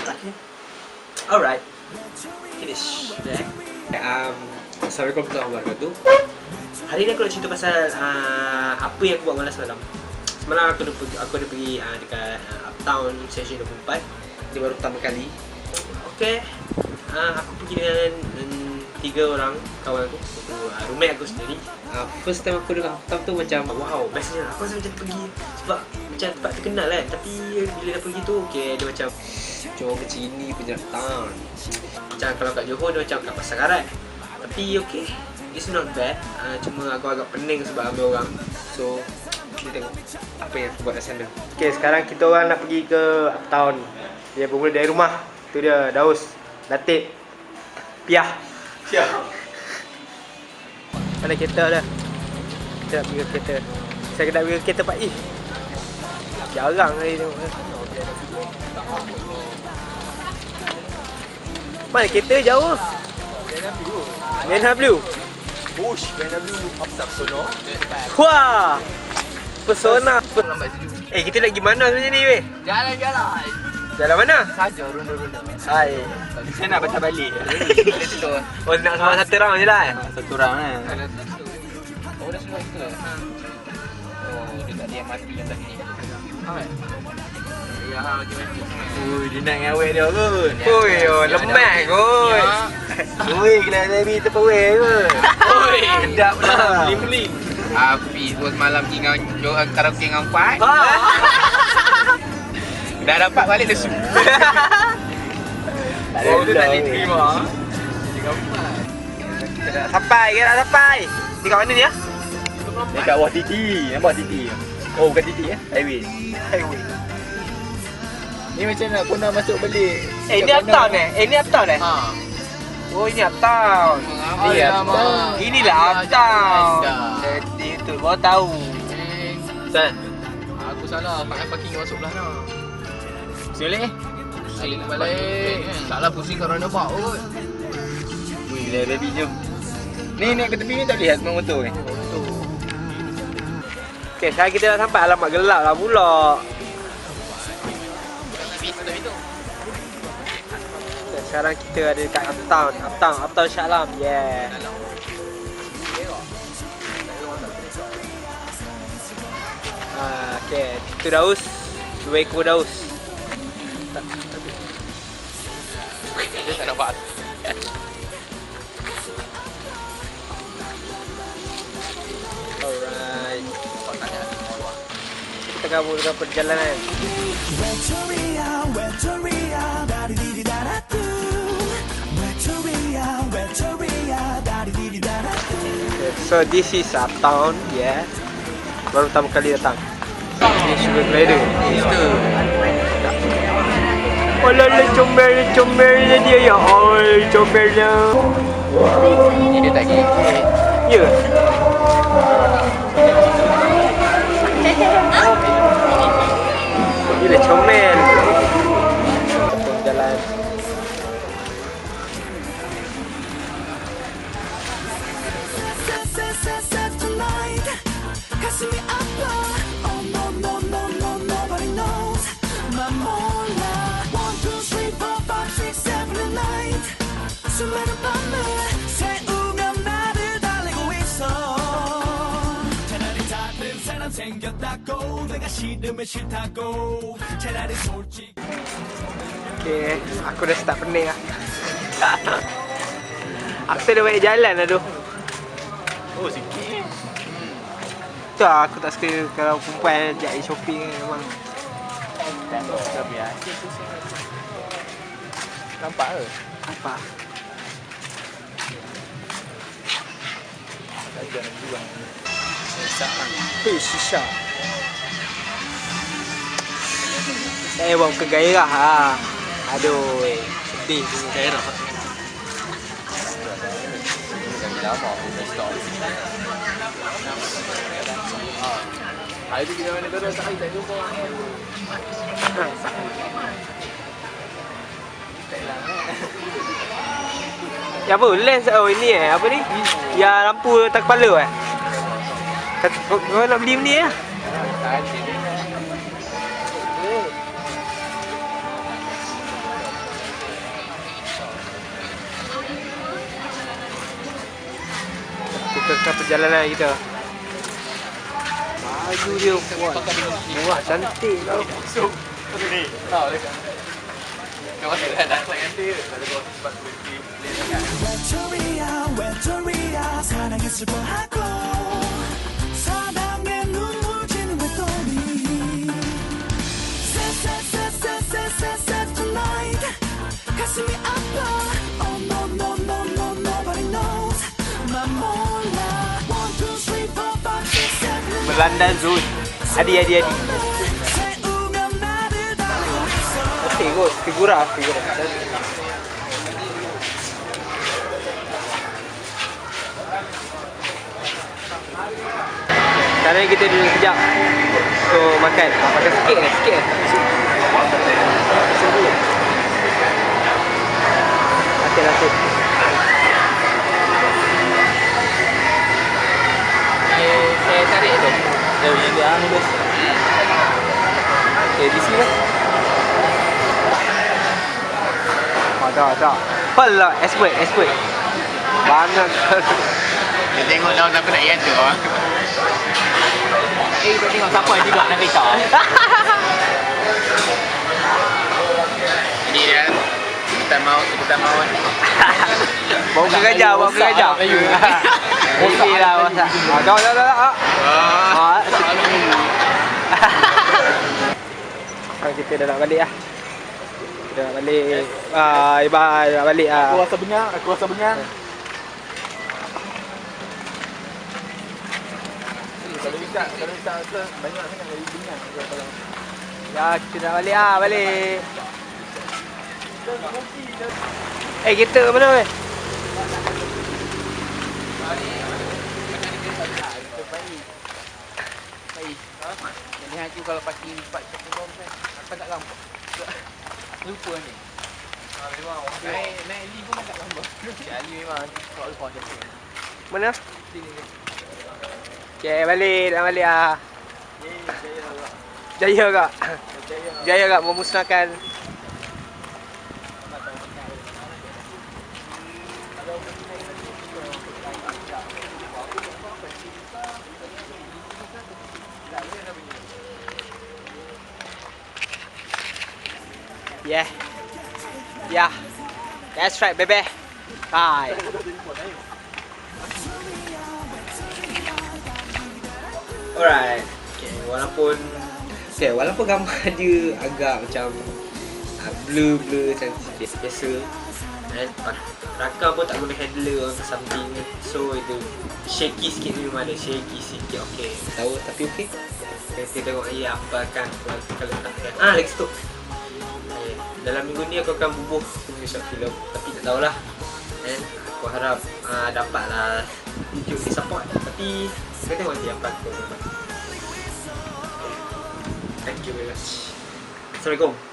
Okay. Alright. Finish. Okay. Um, Assalamualaikum warahmatullahi wabarakatuh. Hari ni aku nak cerita pasal uh, apa yang aku buat malam semalam. Semalam aku ada pergi, aku ada pergi uh, dekat uh, Uptown Session 24. Dia baru pertama kali. Okay. Uh, aku pergi dengan um, tiga orang kawan aku. Itu uh, roommate aku sendiri. Uh, first time aku dekat Uptown tu macam wow, bestnya. Aku rasa macam pergi sebab macam tempat terkenal kan. Tapi bila dah pergi tu, okay, dia macam Johor kecil ni punya town. Macam kalau kat Johor dia macam kat Pasar Karat. Tapi okay, it's not bad. Uh, cuma aku agak pening sebab ramai orang. So, kita tengok apa yang aku buat kat sana. Okay, sekarang kita orang nak pergi ke Uptown. Dia bermula dari rumah. Tu dia, Daus, Latif, Piah. Piah. Mana kereta dah? Kita nak pergi ke kereta. Saya kena pergi ke kereta Pak Ih. Jarang hari tengok. Mana kereta jauh? BMW. Bush BMW Upsap Sono Wah. Pesona. Eh kita nak pergi mana sebenarnya ni weh? Jalan-jalan Jalan mana? Saja ronda-ronda Hai. Saya nak baca balik Oh nak sama satu round je lah. eh? Satu round kan Oh dah semua itu Oh dekat dia mati yang tadi ni Ya? Ui, dia nak dengan awet dia kot. Ui, oh, lemak kot. Ui, kena baby terpeweh kot. Oi, Sedap lah. Bling-bling Api tu semalam pergi dengan Johan karaoke dengan Fat Dah dapat balik lesu Oh tu tak boleh terima Dengan Fat Kita sampai ke nak sampai. Ni kat mana ni ah? Dekat bawah titi, nampak titi Oh bukan titi ya, highway Highway. Ni macam nak kena masuk balik Eh, ni uptown eh? Eh, ni uptown eh? Ha Oh, ini uptown. Ni uptown. Inilah uptown. Jadi tu baru tahu. Sana. Aku salah, pakai parking masuk belah sana Boleh? Pusing balik Salah pusing kat roundabout kot Wih, baby jom. Ni naik ke tepi ni tak lihat semua motor ni Okay, sekarang kita dah sampai. Alamak, gelap lah pula. Okay, sekarang kita ada dekat uptown. Uptown, uptown Shah Alam. Yeah. Ah, okay. Itu Daus. Dua ekor Daus. Dia tak nampak kabulkan perjalanan. So this is our town, yeah. Baru pertama kali datang. Ini sugar glider. Alala oh, comel, comel dia dia. Ya Allah, comel dia. Ini dia tak gigit. Ya. Yeah. 난 몰라. One, two, three, four, five, six, seven, and nine. 수많은 밤을 새우며 나를 달래고 있어. 차라리 다른 사람 생겼다고 내가 싫으면 싫다고 차라리 솔직 Okay, aku dah start pening lah. aku tak ada banyak jalan lah tu. Oh sikit Tu lah aku tak suka kalau perempuan ajak pergi shopping kan memang. Tapi ya Nampak ke? Apa? Kajian nak jual Hei, shisha. Saya bawa ke gairah ha. Aduh, sedih tu gairah. Lagi lama aku dah stop Hari tu kita main dekat rumah tak jumpa. Ya apa? Lens oh ini eh. Apa ni? Ya lampu tak kepala eh. Kat oh, nak beli ni eh? ya. Kita perjalanan kita Baju dia puan. Wah, cantik tau. Tahu dekat. Kau masih dah dapat nanti. Ada kau sebab berhenti. 외톨이야 외톨이야 사랑했을 뻔하고 사랑에 눈물 지는 외톨이 Sad sad sad sad sad sad sad tonight 가슴이 아파 Oh no no no no nobody knows 난 몰라 berlandan Zul. Adi, adi, adi. Okey, kot. Figura, figura. Sekarang kita duduk sekejap. So, makan. Ah, makan sikit kan? Sikit kan? Makan Sikit. Sikit. Sikit. Tu. Eh, yang dia anu bos. Eh, di sini kan? Oh, tak, tak. Pala, expert, expert. Banyak. Dia tengok lawan aku nak ian tu. Eh, kita tengok siapa yang juga nak kita. Ini dia. Kita mau, kita mau. Bawa ke gajah, bawa ke gajah. Okey lah, masak. Ah, tak, tak, tak, kita dah nak balik lah. Kita dah nak balik. Bye, bye. Nak balik lah. Aku rasa bengang, aku rasa bengang. Kalau kalau bisa banyak sangat dari bengang. Ya, kita nak balik ah, balik. Eh, kita mana weh? Baik. Jadi aku kalau parking tempat shopping mall kan, aku tak lambat. Lupa ni. Naik, naik lift pun tak lambat. Si Ali memang tak lupa dia. Mana? Sini ni. Okay, balik. Nak balik ah. Jaya kak. Jaya kak memusnahkan Yeah. Yeah. That's right, baby. Bye. Alright. Okay, walaupun okay, walaupun gambar dia agak macam uh, blur-blur macam biasa, biasa eh, pa- rakam pun tak guna handler atau something so itu shaky sikit ni memang ada shaky sikit okay tahu tapi okay kita tengok ya apa akan kalau kita letakkan ah lagi okay. Dalam minggu ni aku akan bubuh punya short film tapi tak tahulah eh, aku harap uh, dapatlah YouTube ni support tapi kita tengok nanti apa aku Thank you very much. Assalamualaikum.